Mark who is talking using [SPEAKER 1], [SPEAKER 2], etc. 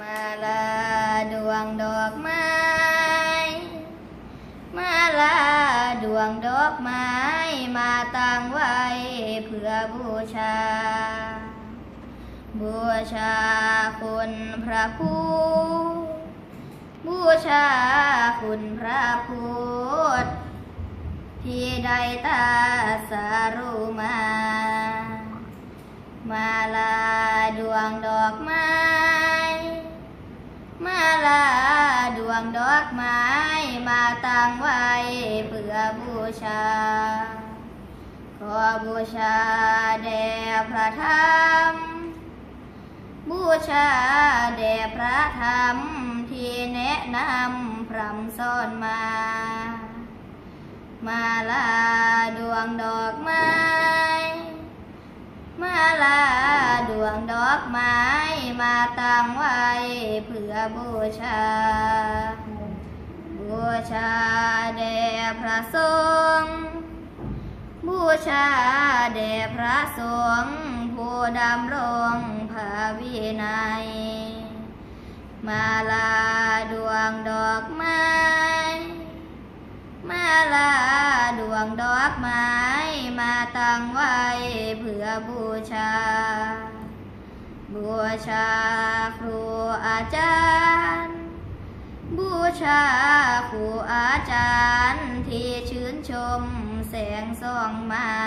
[SPEAKER 1] มาลาดวงดอกไม้ มาลาดวงดอกไม้ มาตั้งไว้เพื่อบูชา บูชาคุณพระผู้บูชาคุณพระพุทธที่ได้ตรัสรู้มา มาลา ลาดวงดอกไม้มาตั้งไว้เพื่อบูชา ขอบูชาแด่พระธรรม บูชาแด่พระธรรมที่แนะนำพรำสอนมา มาลาดวงดอกไม้ มาลาดวงดอกไม้มาตั้งไว้ เพื่อบูชา บูชาแด่พระสงฆ์ บูชาแด่พระสงฆ์ผู้ดำรงพระวินัย มาลาดวงดอกไม้ มาลาดวงดอกไม้มาตั้งไว้เพื่อบูชา บูชาครูอาจารย์ บูชาครูอาจารย์ที่ชื่นชมแสงส่องมา